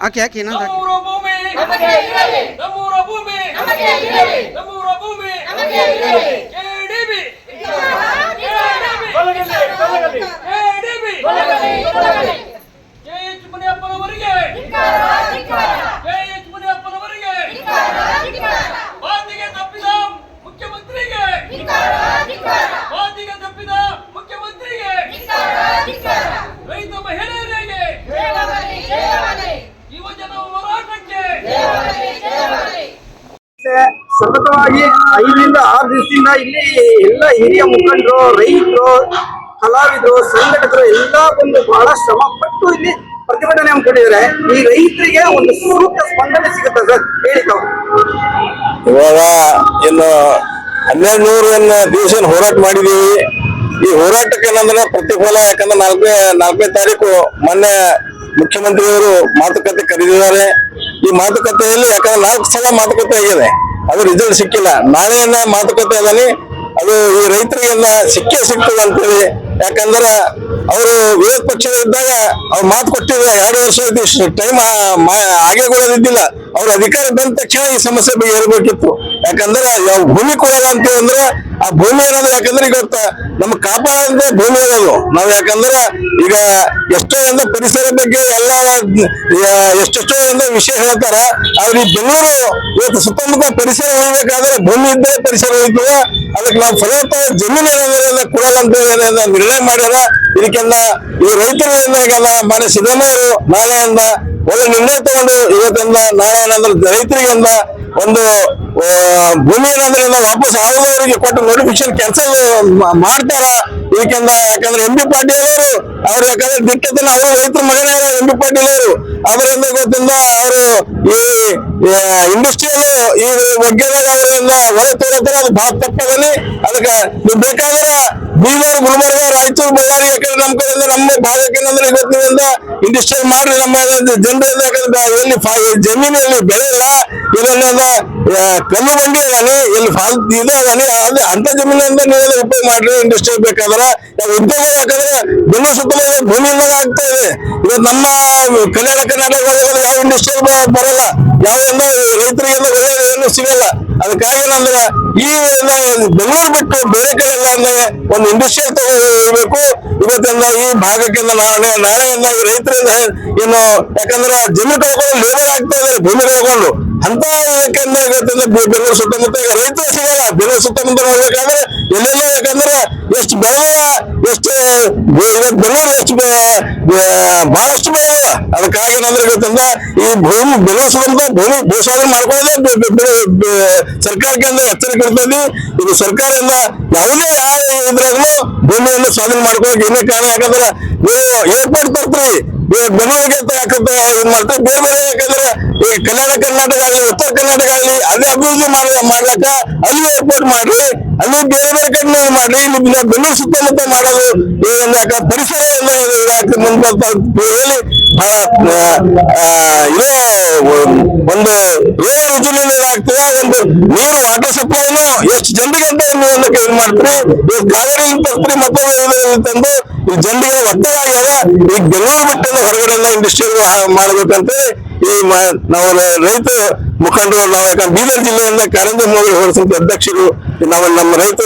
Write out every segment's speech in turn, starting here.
ಹಾಕಿ ಹಾಕಿ ಇನ್ನೊಂದು ಹಾಕಿ ನಮ್ಮೂರ ಭೂಮಿ ನಮಗೆ ಇರಲಿ ನಮ್ಮೂರ ಭೂಮಿ ನಮಗೆ ಇರಲಿ ನಮ್ಮೂರ ಭೂಮಿ ನಮಗೆ ಇರಲಿ ಕೆಡಿಬಿ ತೊಲಗಲಿ ತೊಲಗಲಿ ಕೆಡಿಬಿ ತೊಲಗಲಿ ತೊಲಗಲಿ ಸತತವಾಗಿ ಐದರಿಂದ ಆರು ದಿವಸದಿಂದ ಇಲ್ಲಿ ಎಲ್ಲ ಹಿರಿಯ ಮುಖಂಡರು, ರೈತರು, ಕಲಾವಿದರು, ಸಂಘಟಕರು ಎಲ್ಲ ಬಂದು ಬಹಳ ಶ್ರಮ ಪಟ್ಟು ಇಲ್ಲಿ ಪ್ರತಿಭಟನೆ ಹಮ್ಮಿಕೊಂಡಿದ್ದಾರೆ ಈ ರೈತರಿಗೆ ಒಂದು ಸೂಕ್ತ ಸ್ಪಂದನೆ ಸಿಗುತ್ತೆ ಸರ್. ಹೇಳಿ ತಾವು. ಇವಾಗ ಇನ್ನು ಹನ್ನೆರಡು ನೂರನ್ನ ದಿವಸ ಹೋರಾಟ ಮಾಡಿದೀವಿ ಈ ಹೋರಾಟಕ್ಕೆ ಏನಂದ್ರೆ ಪ್ರತಿಫಲ, ಯಾಕಂದ್ರೆ ನಾಲ್ಕನೇ ನಾಲ್ಕನೇ ತಾರೀಕು ಮೊನ್ನೆ ಮುಖ್ಯಮಂತ್ರಿಯವರು ಮಾತುಕತೆ ಕರೆದಿದ್ದಾರೆ. ಈ ಮಾತುಕತೆಯಲ್ಲಿ ಯಾಕಂದ್ರೆ ನಾಲ್ಕು ಸಲ ಮಾತುಕತೆ ಆಗಿದೆ. ಅದು ರಿಸಲ್ಟ್ ಸಿಕ್ಕಿಲ್ಲ. ನಾಳೆಯಿಂದ ಮಾತುಕತೆ ಅದನಿ. ಅದು ಈ ರೈತರಿಗೆಲ್ಲ ಸಿಕ್ಕೇ ಸಿಗ್ತದೆ ಅಂತೇಳಿ. ಯಾಕಂದ್ರೆ ಅವರು ವಿರೋಧ ಪಕ್ಷದಲ್ಲಿದ್ದಾಗ ಅವ್ರು ಮಾತು ಕೊಟ್ಟಿದ್ರೆ ಎರಡು ವರ್ಷ ಟೈಮ್ ಹಾಗೆ ಕೊಡೋದಿದ್ದಿಲ್ಲ ಅವ್ರ ಅಧಿಕಾರ ಬಂದ ತಕ್ಷಣ ಈ ಸಮಸ್ಯೆ ಬಗೆಹರಬೇಕಿತ್ತು. ಯಾಕಂದ್ರೆ ಯಾವ ಭೂಮಿ ಕೊಡಲ್ಲ ಅಂತ ಅಂದ್ರೆ ಆ ಭೂಮಿ ಅನ್ನೋದು ಯಾಕಂದ್ರೆ ಈಗ ನಮ್ ಕಾಪಾಡೋದೇ ಭೂಮಿ ಇರೋದು. ನಾವ್ ಯಾಕಂದ್ರೆ ಈಗ ಎಷ್ಟೋ ಜನ ಪರಿಸರ ಬಗ್ಗೆ ಎಲ್ಲ ಎಷ್ಟೆಷ್ಟೋ ಜನ ವಿಷಯ ಹೇಳ್ತಾರ, ಆದ್ರೆ ಈ ಬೆಂಗಳೂರು ಇವತ್ತು ಸುತ್ತಮುತ್ತ ಪರಿಸರ ಉಳಿಬೇಕಾದ್ರೆ ಭೂಮಿ ಇದ್ದೇ ಪರಿಸರ ಉಳಿತದ ಅದಕ್ಕೆ ನಾವು ಫಲವತ್ತಾದ ಜಮೀನು ಕೊಡಲ್ಲ ಅಂತ ನಿರ್ಣಯ ಮಾಡ್ಯಾರ. ಇದಕ್ಕೆಲ್ಲ ಈ ರೈತರು ಏನಾಗಲ್ಲ ಮಾನ್ಯ ಸಿದ್ದರಾಮಯ್ಯವರು ನಾಳೆಯಿಂದ ಒಳ್ಳೆ ನಿರ್ಣಯ ತಗೊಂಡು ಇವತ್ತಿಂದ ನಾಳೆ ಏನಂದ್ರೆ ರೈತರಿಗಿಂದ ಒಂದು ಭೂಮಿ ಇನ್ನು ವಾಪಸ್ ಆಗುವವರಿಗೆ ಕೊಟ್ಟು ನೋಟಿಫಿಕೇಶನ್ ಕ್ಯಾನ್ಸಲ್ ಮಾಡ್ತಾರ. ಏಕೆಂದ್ರೆ, ಯಾಕಂದ್ರೆ ಎಂ ಬಿ ಪಾಟೀಲ್ ಅವರು, ಅವ್ರು ಯಾಕಂದ್ರೆ ದಿಟ್ಟತನ ಅವರು ರೈತರ ಮಗನೇ ಎಂ ಬಿ ಪಾಟೀಲ್ ಅವರು. ಅದರಿಂದ ಗೊತ್ತಿಂದ ಅವರು ಈ ಇಂಡಸ್ಟ್ರಿಯಲ್ ಈ ಬಗ್ಗೆದಾಗ ಅವರಿಂದ ತೋರತ್ತಾರ ಅದು ಬಹಳ ತಪ್ಪದಲ್ಲಿ ಅದಕ್ಕೆ ನೀವು ಬೇಕಾದ್ರೆ ಬೀದರ್ ಗುಲ್ಬರ್ಗ ರಾಯಚೂರು ಬಳ್ಳಾರಿ ಯಾಕಂದ್ರೆ ನಮ್ಮ ಕಡೆಯಿಂದ ನಮ್ಮ ಭಾಗಕ್ಕೆ ಏನಂದ್ರೆ ಇವತ್ತಿನಿಂದ ಇಂಡಸ್ಟ್ರಿಯಲ್ ಮಾಡ್ರಿ ನಮ್ಮ ಜನರಿಂದ ಎಲ್ಲಿ ಜಮೀನಲ್ಲಿ ಬೆಳೆ ಇಲ್ಲ ಕಲ್ಲು ಬಂಡಿ ಅದಾನೆ ಇಲ್ಲಿ ಫಾಲ್ ಇದು ಅದಾನಿ ಅಲ್ಲಿ ಅಂತ ಜಮೀನಿಂದ ನೀವೆಲ್ಲ ಉಪಯೋಗ ಮಾಡ್ರಿ ಇಂಡಸ್ಟ್ರಿ ಬೇಕಾದ್ರೆ. ಉದ್ಯೋಗ ಯಾಕಂದ್ರೆ ಬೆನ್ನು ಸುತ್ತಲೂ ಭೂಮಿಯಿಂದ ಆಗ್ತಾ ಇದೆ. ಇವತ್ತು ನಮ್ಮ ಕಲ್ಯಾಣ ಕರ್ನಾಟಕ ಯಾವ ಇಂಡಸ್ಟ್ರಿಯಲ್ ಬರಲ್ಲ. ಯಾವ್ದೆಲ್ಲ ರೈತರಿಗೆಲ್ಲ ಒಳ್ಳೆ ಏನು ಸಿಗಲ್ಲ. ಅದಕ್ಕಾಗಿ ಏನಂದ್ರೆ, ಈ ಬೆಂಗಳೂರು ಬಿಟ್ಟು ಬೇರೆ ಕಡೆ ಎಲ್ಲ ಅಂದ್ರೆ ಒಂದು ಇಂಡಸ್ಟ್ರಿಯಲ್ ತಗೋಬೇಕು ಇವತ್ತಿಂದ ಈ ಭಾಗಕ್ಕಿಂತ ನಾಳೆ ನಾಳೆಯಿಂದ ರೈತರಿಂದ ಏನು, ಯಾಕಂದ್ರೆ ಜಮೀನು ಕಳ್ಕೊಂಡು ಲೇಬರ್ ಆಗ್ತಾ ಇದ್ದಾರೆ, ಭೂಮಿ ಕಳ್ಕೊಂಡು. ಅಂತ ಯಾಕಂದ್ರೆ ಆಗತ್ತಂದ್ರೆ ಬೆಂಗಳೂರು ಸುತ್ತಮುತ್ತ ಈಗ ರೈತರು ಸಿಗಲ್ಲ. ಬೆಂಗಳೂರು ಸುತ್ತಮುತ್ತ ನೋಡ್ಬೇಕಾದ್ರೆ ಎಲ್ಲೆಲ್ಲ ಯಾಕಂದ್ರೆ ಎಷ್ಟು ಬೆಳೆ ಎಷ್ಟು ಬೆಂಗಳೂರು ಎಷ್ಟು ಬಹಳಷ್ಟು ಬೆಳೆದ ಅದಕ್ಕಾಗಿ ಏನಂದ್ರೆ ಗೊತ್ತಂದ್ರೆ ಈ ಭೂಮಿ ಬೆಂಗಳೂರು ಸುತ್ತಮುತ್ತ ಭೂಮಿ ಭೂಸ್ವಾಧೀನ ಮಾಡ್ಕೊಳ್ಳೋದೇ ಸರ್ಕಾರಕ್ಕೆ ಅಂದ್ರೆ ಎಚ್ಚರಿಕೆ ಇರ್ತದೆ. ಇದು ಸರ್ಕಾರದಿಂದ ಯಾವುದೇ ಯಾವ ಇದ್ರಾಗ್ಲೂ ಭೂಮಿಯನ್ನು ಸ್ವಾಧೀನ ಮಾಡ್ಕೊಳಕ್ ಏನೇ ಕಾರಣ ಯಾಕಂದ್ರೆ ನೀವು ಏರ್ಪೋರ್ಟ್ ತರ್ತೀರಿ. ಬೆಂಗಳೂರಿಗೆ ಯಾಕಂದ್ರೆ ಇದು ಮಾಡ್ತಾರೆ. ಬೇರೆ ಬೇರೆ ಯಾಕಂದ್ರೆ ಈ ಕಲ್ಯಾಣ ಕರ್ನಾಟಕ ಆಗಲಿ ಉತ್ತರ ಕರ್ನಾಟಕ ಆಗಲಿ ಅದೇ ಅಭಿವೃದ್ಧಿ ಮಾಡ ಮಾಡ್ಲಕ್ಕ ಅಲ್ಲಿ ಏರ್ಪೋರ್ಟ್ ಮಾಡ್ರಿ, ಅಲ್ಲಿ ಬೇರೆ ಬೇರೆ ಕಡೆ ಮಾಡ್ರಿ, ಇಲ್ಲಿ ಬೆಂಗಳೂರು ಸುತ್ತಮುತ್ತ ಯಾಕ ಪರಿಸರ ಮುಂದೆ ಹೇಳಿ ಇದು ಒಂದು ರೋಗ ಏನಾಗ್ತದೆ ಒಂದು ನೀರು ವಾಟರ್ ಸಪ್ಲೈನು ಎಷ್ಟು ಜನರಿಗೆ ಅಂತ ಅನ್ನಕ್ಕೆ ಇದು ಮಾಡ್ತೀರಿ. ಈಗ ಕಾವೇರಿ ತರ್ತೀರಿ ಮತ್ತೊಂದು ತಂದು ಈ ಜನರಿಗೆ ಒತ್ತಡ ಆಗ್ಯದ. ಈಗ ಬೆಂಗಳೂರು ಬಿಟ್ಟು ಹೊರಗಡೆ ಎಲ್ಲ ಇಂಡಸ್ಟ್ರಿಯಲ್ ಮಾಡ್ಬೇಕಂತ ಈ ನಾವು ರೈತ ಮುಖಂಡರು, ನಾವು ಯಾಕಂದ್ರೆ ಬೀದರ್ ಜಿಲ್ಲೆಯಿಂದ ಕಾರಂಜಿ ಮೋದಿ ಹೊರಸಂತ ಅಧ್ಯಕ್ಷರು, ನಾವು ನಮ್ಮ ರೈತ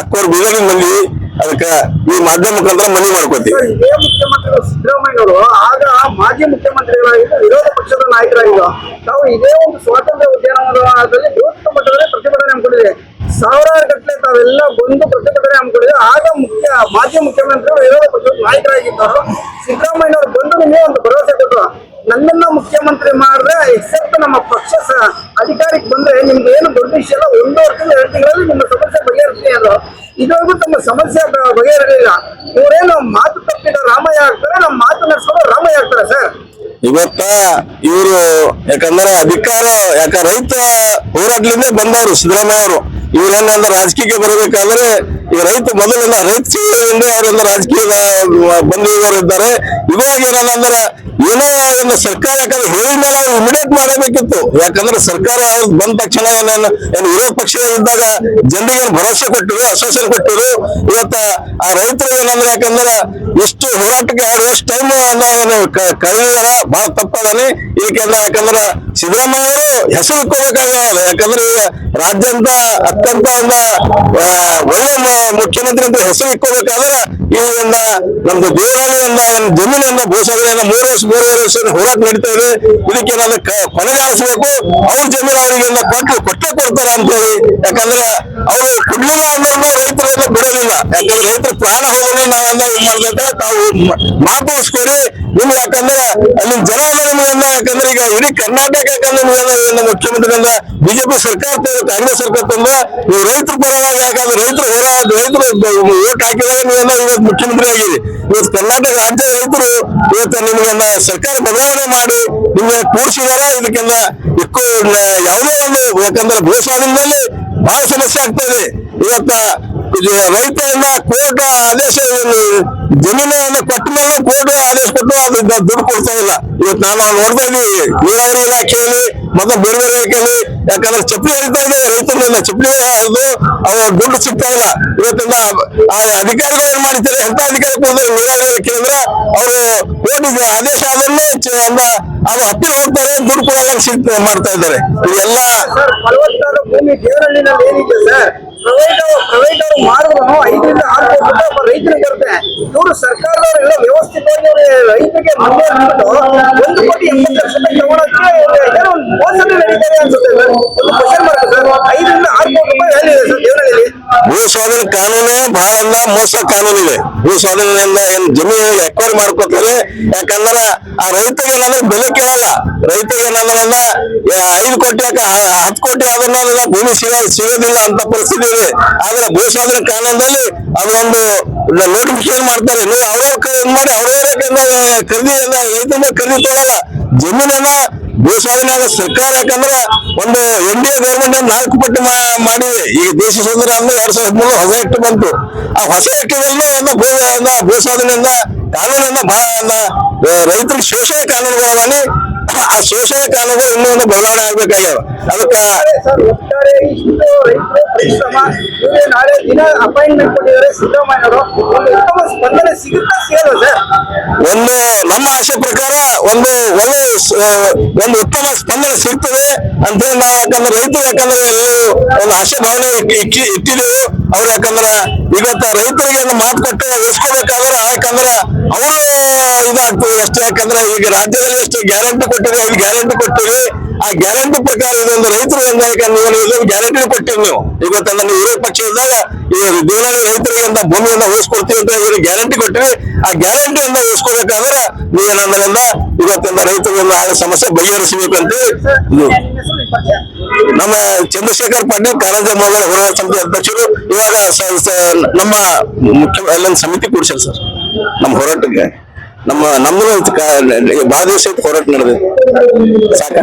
ಅಕ್ಕೋರ್ ಬೀದರಿನಲ್ಲಿ ಅದಕ್ಕೆ ಈ ಮಾಧ್ಯಮ ಮುಖಾಂತರ ಮನವಿ ಮಾಡ್ಕೋತೀವಿ. ಇದೇ ಮುಖ್ಯಮಂತ್ರಿಗಳು ಸಿದ್ದರಾಮಯ್ಯನವರು ಆಗ ಮಾಜಿ ಮುಖ್ಯಮಂತ್ರಿಗಳಾಗಿದ್ದು ವಿರೋಧ ಪಕ್ಷದ ನಾಯಕರಾಗಿದ್ದು ತಾವು ಇದೇ ಒಂದು ಸ್ವಾತಂತ್ರ್ಯ ಉದ್ಯಾನವನದಲ್ಲಿ ಬೃಹತ್ ಮಟ್ಟದಲ್ಲಿ ಪ್ರತಿಭಟನೆ ಹಮ್ಮಿಕೊಂಡಿದೆ. ಸಾವಿರಾರು ಗಟ್ಟಲೆ ತಾವೆಲ್ಲ ಬಂದು ಪ್ರತಿಭಟನೆ ಹಮ್ಮಿಕೊಂಡಿದೆ. ಆಗ ಮುಖ್ಯ, ಮಾಜಿ ಮುಖ್ಯಮಂತ್ರಿಗಳು ವಿರೋಧ ಪಕ್ಷದ ನಾಯಕರಾಗಿದ್ದರು ಸಿದ್ದರಾಮಯ್ಯನವರು ಬಂದು ನಿಮಗೆ ಒಂದು ಭರವಸೆ ಕೊಟ್ಟರು ನನ್ನನ್ನ ಮುಖ್ಯಮಂತ್ರಿ ಮಾಡಿದ್ರೆ ಎಕ್ಸೆಪ್ಟ್ ನಮ್ಮ ಪಕ್ಷ ಅಧಿಕಾರಕ್ಕೆ ಬಂದ್ರೆ ನಿಮ್ಗೆ ಏನು ದೊಡ್ಡ ವಿಷಯ ಇಲ್ಲ ಒಂದು ತಿಂಗಳು ಎರಡು ತಿಂಗಳಲ್ಲಿ ನಿಮ್ಮ ಸಮಸ್ಯೆ ಬಗೆಹರಿಸಿ ಅದು. ಇದುವರೆಗೂ ತಮ್ಮ ಸಮಸ್ಯೆ ಬಗೆಹರಿಲಿಲ್ಲ. ಇವರೇನು ಮಾತು ತಪ್ಪಿದ ರಾಮಯ್ಯ ಆಗ್ತಾರೆ, ನಮ್ಮ ಮಾತು ನಡೆಸೋದು ರಾಮಯ್ಯ ಆಗ್ತಾರೆ ಸರ್. ಇವತ್ತ ಇವರು ಯಾಕಂದ್ರೆ ಅಧಿಕಾರ, ಯಾಕ ರೈತ ಹೋರಾಟದಿಂದ ಬಂದವರು ಸಿದ್ದರಾಮಯ್ಯ ಅವರು. ಇವ್ರೇನಂದ್ರೆ ರಾಜಕೀಯಕ್ಕೆ ಬರಬೇಕಾದ್ರೆ ಈ ರೈತ ಮೊದಲಿಂದ ರೈತ ಸಿಗಲಿಂದ ಅವರೆಲ್ಲ ರಾಜಕೀಯದ ಬಂದಿರುವವರು ಇದ್ದಾರೆ ಇವಾಗ ಏನಂದ್ರೆ ಏನೋ ಒಂದು ಸರ್ಕಾರ ಯಾಕಂದ್ರೆ ಹೇಳಿದ ಮೇಲೆ ಅವ್ರು ಇಮಿಡಿಯೇಟ್ ಮಾಡಬೇಕಿತ್ತು. ಯಾಕಂದ್ರೆ ಸರ್ಕಾರ ಬಂದ ತಕ್ಷಣ ಏನೇನು ಏನು ವಿರೋಧ ಪಕ್ಷಗಳಿದ್ದಾಗ ಜನರಿಗೆ ಏನು ಭರವಸೆ ಕೊಟ್ಟರು, ಆಶ್ವಾಸನೆ ಕೊಟ್ಟರು. ಇವತ್ತ ಆ ರೈತರು ಏನಂದ್ರೆ ಯಾಕಂದ್ರೆ ಇಷ್ಟು ಹೋರಾಟಕ್ಕೆ ಅವ್ರು ಎಷ್ಟು ಟೈಮ್ ಕಳೆದಿದಾರ, ಬಹಳ ತಪ್ಪದಾನೆ. ಏಕೆಂದ್ರೆ ಯಾಕಂದ್ರೆ ಸಿದ್ದರಾಮಯ್ಯ ಅವರು ಹೆಸರು ಇಟ್ಕೋಬೇಕಾಗ್ಯಾವ ಯಾಕಂದ್ರೆ ಈಗ ರಾಜ್ಯಂತ ಅತ್ಯಂತ ಒಂದು ಒಳ್ಳೆ ಮುಖ್ಯಮಂತ್ರಿ ಅಂತ ಹೆಸರು ಇಟ್ಕೋಬೇಕಾದ್ರೆ ಇದರಿಂದ ನಮ್ದು ದೇವಾಲಯದಿಂದ ಒಂದು ಜಮೀನಿಂದ ಭೂಸಾಗರದಿಂದ ಮೂರು ವರ್ಷ ವರ್ಷ ಹೋರಾಟ ನಡೀತಾ ಇದೆ. ಇದಕ್ಕೆ ಏನಾದ್ರು ಕೊನೆಗಾಣಿಸ್ಬೇಕು. ಅವ್ರ ಜಮೀನು ಅವರಿಗೆ ಕೊಟ್ಟು ಕೊಟ್ಟೆ ಕೊಡ್ತಾರೆ ಅಂತ ಹೇಳಿ ಯಾಕಂದ್ರೆ ಅವರು ಕೊಡ್ಲಿಲ್ಲ ಅಂದ್ರೆ ರೈತರೆಲ್ಲ ಬಿಡೋದಿಲ್ಲ. ಯಾಕಂದ್ರೆ ರೈತರ ಪ್ರಾಣ ಹೋಗೋಣ ನಾವೆಲ್ಲ ಏನ್ ಮಾಡ್ಬೇಕು ತಾವು ಮ- ಮಾತು ಉಳಿಸ್ಕೊಡಿ ನಿಮ್ಗೆ ಯಾಕಂದ್ರೆ ಅಲ್ಲಿ ಜನ ನಿಮ್ಗೆಲ್ಲ ಯಾಕಂದ್ರೆ ಈಗ ಇಡೀ ಕರ್ನಾಟಕ ಯಾಕಂದ್ರೆ ಮುಖ್ಯಮಂತ್ರಿಯಿಂದ ಬಿಜೆಪಿ ಸರ್ಕಾರ ಕಾಂಗ್ರೆಸ್ ಸರ್ಕಾರ ತಂದ ನೀವು ರೈತರ ಪರವಾಗಿ ಯಾಕಂದ್ರೆ ರೈತರು ಹೋರಾಟ ರೈತರು ಓಟ್ ಹಾಕಿದಾಗ ನೀವೆಲ್ಲ ಇವತ್ತು ಮುಖ್ಯಮಂತ್ರಿ ಆಗಿದೆ ಇವತ್ತು ಕರ್ನಾಟಕ ರಾಜ್ಯ ರೈತರು ಇವತ್ತು ನಿಮ್ಗೆಲ್ಲ ಸರ್ಕಾರ ಬದಲಾವಣೆ ಮಾಡಿ ನಿಮ್ಗೆ ಕೂಡಿಸಿದಾರ ಇದಕ್ಕೆಲ್ಲ ಇಕ್ಕೂ ಯಾವುದೇ ಒಂದು, ಯಾಕಂದ್ರೆ ಭೂಸ್ವಾಧೀನದಲ್ಲಿ ಬಹಳ ಸಮಸ್ಯೆ ಆಗ್ತಾ ಇದೆ. ಇವತ್ತ ಇದು ರೈತರಿಂದ ಕೋರ್ಟ್ ಆದೇಶ ಜಮೀನನ್ನ ಕೊಟ್ಟ ಮೇಲೆ ಕೋರ್ಟ್ ಆದೇಶ ಕೊಟ್ಟು ಅದು ದುಡ್ಡು ಕೊಡ್ತಾ ಇಲ್ಲ. ಇವತ್ತು ನಾನು ನೋಡ್ತಾ ಇದೀವಿ. ನೀರಾವರಿ ಇಲಾಖೆಯಲ್ಲಿ ಮತ್ತೆ ಬೇರೆ ಇಲಾಖೆಯಲ್ಲಿ ಯಾಕಂದ್ರೆ ಚಪ್ಪಲಿ ಹರಿತಾ ಇದೆ. ರೈತರಿಂದ ಚಪ್ಪಲಿ ಹರಿದು ಅವ ದುಡ್ಡು ಸಿಗ್ತಾ ಇಲ್ಲ. ಇವತ್ತಿಂದ ಆ ಅಧಿಕಾರಿಗಳು ಏನ್ ಮಾಡ್ತಾರೆ ಎಂತ ಅಧಿಕಾರಿ ಕೊಡ್ತಾರೆ ನೀರಾವರಿ ಇಲಾಖೆ ಅವರು ಕೋರ್ಟ್ ಆದೇಶ ಆದಲ್ಲೇ ಅದು ಹತ್ತಿರ ಹೋಗ್ತಾರೆ, ದುಡ್ಡು ಕೊಡಲ್ಲ ಸಿಗ್ತಾ ಮಾಡ್ತಾ ಇದ್ದಾರೆ. ಇದೆಲ್ಲ ಸರ್ ಸರ್ ಪ್ರೈವೇಟ್ ಪ್ರೈವೇಟ್ ಮಾಡಿದ್ರು, ಐದರಿಂದ ಆರು ಕೋಟಿ ರೂಪಾಯಿ ಒಬ್ಬ ರೈತರಿಗೆ ಬರುತ್ತೆ ಇವರು ಸರ್ಕಾರದವರೆಲ್ಲ ವ್ಯವಸ್ಥಿತವಾಗಿ ರೈತರಿಗೆ ಮುಂದೆ ಅಂದ್ಬಿಟ್ಟು ಒಂದು ಕೋಟಿ ಎಂಬತ್ತು ಲಕ್ಷ ರೂಪಾಯಿ ತಗೊಳಕ್ಕೆ ಒಂದು ಮೋಸನೇ ನಡೀತಾರೆ ಅನ್ಸುತ್ತೆ ಸರ್. ಒಂದು ಕ್ವಶನ್ ಮಾರ್ಕ್ ಸರ್. ಐದರಿಂದ ಆರು ಕೋಟಿ ರೂಪಾಯಿ ಹೇಳಿದೆ ಸರ್. ದೇವರಹಳ್ಳಿ ಭೂ ಸ್ವಾಧೀನ ಕಾನೂನೇ ಬಹಳ ಮೋಸ ಕಾನೂನು ಇದೆ ಭೂ ಸ್ವಾಧೀನದಿಂದ ಏನ್ ಜಮೀನು ಎಕ್ವೈರ್ ಮಾಡ್ಕೋತಾರೆ ಯಾಕಂದ್ರ ಆ ಏನಂದ್ರೆ ಬೆಲೆ ಕೇಳಲ್ಲ ರೈತಗೆ ಏನಂದ್ರೆ ಐದು ಕೋಟಿ ಯಾಕ ಹತ್ತು ಕೋಟಿ ಆದ್ರೂ ಭೂಮಿ ಸಿಗ ಸಿಗೋದಿಲ್ಲ ಅಂತ ಪರಿಸ್ಥಿತಿ ಇದೆ ಆದ್ರೆ ಭೂ ಸ್ವಾಧೀನ ಕಾನೂನಲ್ಲಿ ಅದೊಂದು ನೋಟಿಫಿಕೇಶನ್ ಮಾಡ್ತಾರೆ ನೀವು ಅವ್ರವ್ರ ಮಾಡಿ ಅವ್ರವ್ರ ಖರೀದಿ ರೈತರಿಂದ ಖರೀದಿ ತಗೋಲ್ಲ ಜಮೀನನ್ನ ಭೂ ಸ್ವಾಧೀನ ಆದ ಸರ್ಕಾರ ಯಾಕಂದ್ರೆ ಒಂದು ಎನ್ ಡಿ ಎ ಗೌರ್ಮೆಂಟ್ ನಾಲ್ಕು ಪಟ್ಟು ಮಾಡಿ ಈ ದೇಶ ಸ್ವಾತಂತ್ರ್ಯ ಅಂದ್ರೆ ಎರಡ್ ಸಾವಿರದ ಹದಿಮೂರು ಹೊಸ ಇಟ್ಟು ಬಂತು. ಆ ಹೊಸ ಆಕ್ಟಿನಲ್ಲಿ ಒಂದು ಭೂ ಒಂದು ಭೂ ಸ್ವಾಧೀನದಿಂದ ಕಾನೂನಿಂದ ರೈತರಿಗೆ ಶೋಷಣೆ ಕಾನೂನುಗಳಾಗಿ ಆ ಶೋಷಣೆ ಕಾಲದ ಇನ್ನೂ ಒಂದು ಬದಲಾವಣೆ ಆಗ್ಬೇಕಾಗ್ಯಾವ ಅದಕ್ಕ ನಾಳೆ ಒಂದು ನಮ್ಮ ಆಶೆ ಪ್ರಕಾರ ಒಂದು ಒಳ್ಳೆ ಒಂದು ಉತ್ತಮ ಸ್ಪಂದನೆ ಸಿಗ್ತದೆ ಅಂತ ನಾವು ಯಾಕಂದ್ರೆ ರೈತರು ಯಾಕಂದ್ರೆ ಎಲ್ಲರೂ ಒಂದು ಆಶೆ ಭಾವನೆ ಇಟ್ಟಿದ್ದೇವೆ. ಅವ್ರು ಯಾಕಂದ್ರೆ ಇವತ್ತ ರೈತರಿಗೆ ಒಂದು ಮಾತು ಕೊಟ್ಟು ಉಳಿಸ್ಕೋಬೇಕಾದ್ರೆ ಯಾಕಂದ್ರೆ ಅವರು ಇದಾಗ್ತದೆ ಅಷ್ಟೇ. ಯಾಕಂದ್ರೆ ಈಗ ರಾಜ್ಯದಲ್ಲಿ ಎಷ್ಟು ಗ್ಯಾರಂಟಿ ಕೊಟ್ಟಿದೆ ಐದು ಗ್ಯಾರಂಟಿ ಕೊಟ್ಟಿದೆ ಆ ಗ್ಯಾರಂಟಿ ಪ್ರಕಾರ ಇದೊಂದು ರೈತರು ಹೆಂಗ ಇದೊಂದು ಗ್ಯಾರಂಟಿ ಕೊಟ್ಟಿರಿ ನೀವು. ಇವತ್ತಂದ್ರೆ ನೀವು ವಿರೋಧ ಪಕ್ಷ ಇದ್ದಾಗ ಇವರು ರೈತರಿಗೆ ಅಂತ ಭೂಮಿಯನ್ನ ಉಳಿಸ್ಕೊಡ್ತೀವಿ ಅಂತ ಹೇಳಿ ಗ್ಯಾರಂಟಿ ಕೊಟ್ಟಿರಿ ಆ ಗ್ಯಾರಂಟಿಯಿಂದ ನೀವು ನೀವೇನಂದ್ರಿಂದ ಇವತ್ತಿಂದ ರೈತರನ್ನ ಆದ ಸಮಸ್ಯೆ ಬಗೆಹರಿಸಬೇಕು ಅಂತ ನಮ್ಮ ಚಂದ್ರಶೇಖರ್ ಪಾಟೀಲ್ ಕಾರಂಜ ಮೊದಲ ಹೋರಾಟ ಸಮಿತಿ ಅಧ್ಯಕ್ಷರು, ಇವಾಗ ನಮ್ಮ ಮುಖ್ಯ ಸಮಿತಿ ಕೂಡ್ಸ್ಯಾರ ಸರ್. ನಮ್ಮ ಹೋರಾಟಕ್ಕೆ. ನಮ್ಮ ನಮ್ಮದು ಬಹಳ ದಿವಸ ಹೋರಾಟ ನಡೆದಿದೆ ಸಾಕ